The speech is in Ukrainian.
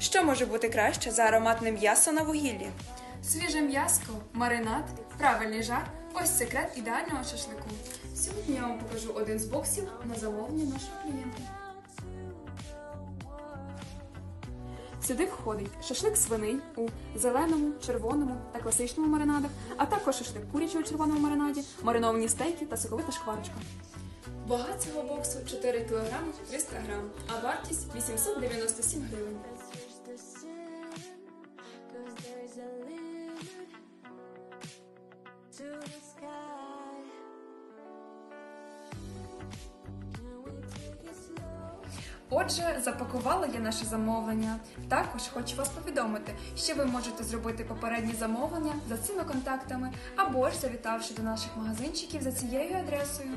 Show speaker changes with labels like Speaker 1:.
Speaker 1: Що може бути краще за ароматне м'ясо на вугіллі?
Speaker 2: Свіже м'яско, маринад, правильний жар ось секрет ідеального шашлику. Сьогодні я вам покажу один з боксів на замовлення нашого клієнта. Сюди входить шашлик свиний у зеленому, червоному та класичному маринадах, а також шашлик курячий у червоному маринаді, мариновані стейки та соковита шкварочка. Вага цього боксу 4 кг 300 г, а вартість 897 гривень. Отже, запакувала я наше замовлення. Також хочу вас повідомити, що ви можете зробити попередні замовлення за цими контактами або ж завітавши до наших магазинчиків за цією адресою.